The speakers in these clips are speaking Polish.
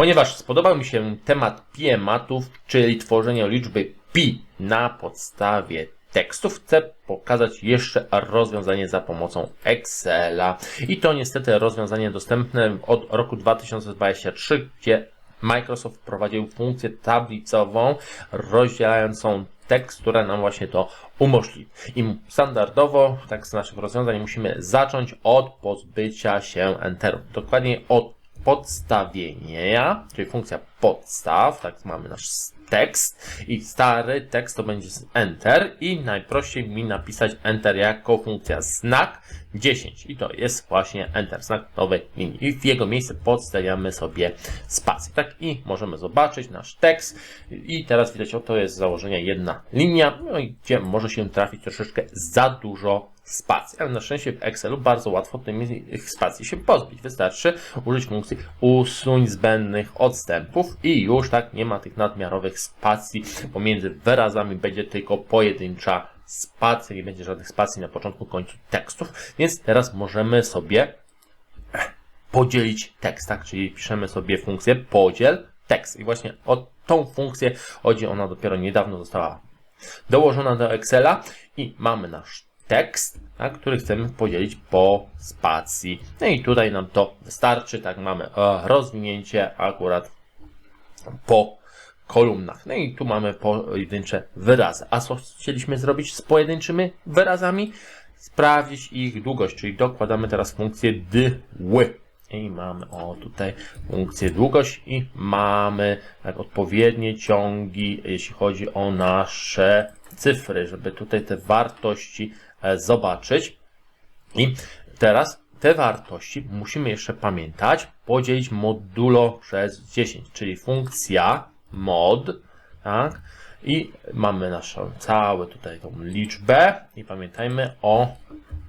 Ponieważ spodobał mi się temat piematów, czyli tworzenie liczby pi na podstawie tekstów, chcę pokazać jeszcze rozwiązanie za pomocą Excela. I to niestety rozwiązanie dostępne od roku 2023, gdzie Microsoft wprowadził funkcję tablicową rozdzielającą tekst, która nam właśnie to umożliwi. I standardowo, tak z naszych rozwiązań, musimy zacząć od pozbycia się enteru. Dokładnie od podstawienia, czyli funkcja podstaw, tak mamy nasz tekst i stary tekst to będzie enter i najprościej mi napisać enter jako funkcja. Znak 10 i to jest właśnie enter, znak nowej linii. I w jego miejsce podstawiamy sobie spację, tak i możemy zobaczyć nasz tekst. I teraz widać oto jest z założenia jedna linia, no i gdzie może się trafić troszeczkę za dużo spacji, ale na szczęście w Excelu bardzo łatwo tych spacji się pozbyć. Wystarczy użyć funkcji usuń zbędnych odstępów i już tak nie ma tych nadmiarowych spacji. Pomiędzy wyrazami, będzie tylko pojedyncza spacja, nie będzie żadnych spacji na początku, końcu tekstów, więc teraz możemy sobie podzielić tekst, tak? Czyli piszemy sobie funkcję podziel tekst. I właśnie o tą funkcję chodzi, ona dopiero niedawno została dołożona do Excela. I mamy nasz tekst, tak, który chcemy podzielić po spacji. No i tutaj nam to wystarczy, tak mamy e, rozwinięcie akurat po kolumnach. No i tu mamy pojedyncze wyrazy. A co chcieliśmy zrobić z pojedynczymi wyrazami? Sprawdzić ich długość, czyli dokładamy teraz funkcję dły. I mamy o tutaj funkcję długość i mamy tak odpowiednie ciągi, jeśli chodzi o nasze cyfry, żeby tutaj te wartości e, zobaczyć. I teraz te wartości musimy jeszcze pamiętać, podzielić modulo przez 10, czyli funkcja mod, tak? I mamy naszą całą tutaj tą liczbę i pamiętajmy o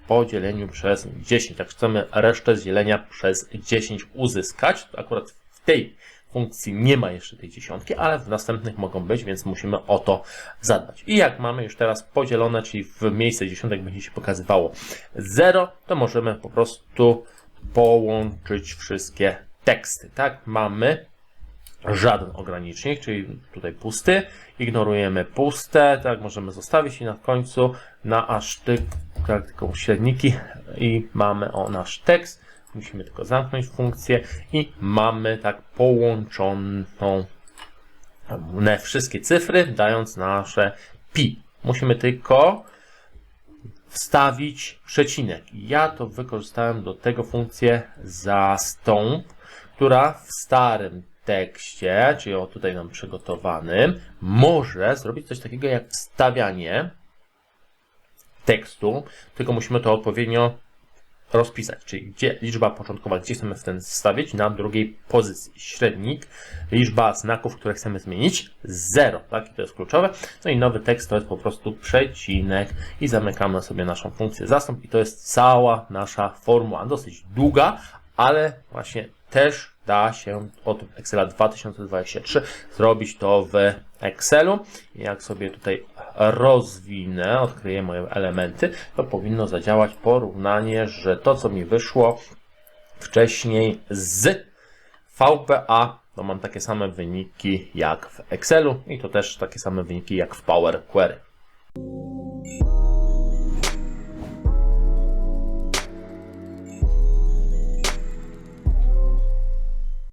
podzieleniu przez 10. Jak chcemy resztę dzielenia przez 10 uzyskać, to akurat w tej funkcji nie ma jeszcze tej dziesiątki, ale w następnych mogą być, więc musimy o to zadbać. I jak mamy już teraz podzielone, czyli w miejsce dziesiątek będzie się pokazywało 0, to możemy po prostu połączyć wszystkie teksty. Tak, mamy żaden ogranicznik, czyli tutaj pusty. Ignorujemy puste, tak możemy zostawić i na końcu na aż tylko średniki i mamy o nasz tekst. Musimy tylko zamknąć funkcję i mamy tak połączoną one wszystkie cyfry, dając nasze pi. Musimy tylko wstawić przecinek. Ja to wykorzystałem do tego funkcję zastąp, która w starym tekście, czyli o tutaj nam przygotowanym, może zrobić coś takiego jak wstawianie tekstu, tylko musimy to odpowiednio rozpisać, czyli gdzie liczba początkowa, gdzie chcemy w ten wstawić, na drugiej pozycji. Średnik, liczba znaków, które chcemy zmienić, 0, tak? I to jest kluczowe. No i nowy tekst to jest po prostu przecinek i zamykamy sobie naszą funkcję zastąp i to jest cała nasza formuła. Dosyć długa, ale właśnie też da się od Excela 2023 zrobić to w Excelu. Jak sobie tutaj rozwinę, odkryję moje elementy, to powinno zadziałać porównanie, że to co mi wyszło wcześniej z VBA, to mam takie same wyniki jak w Excelu i to też takie same wyniki jak w Power Query.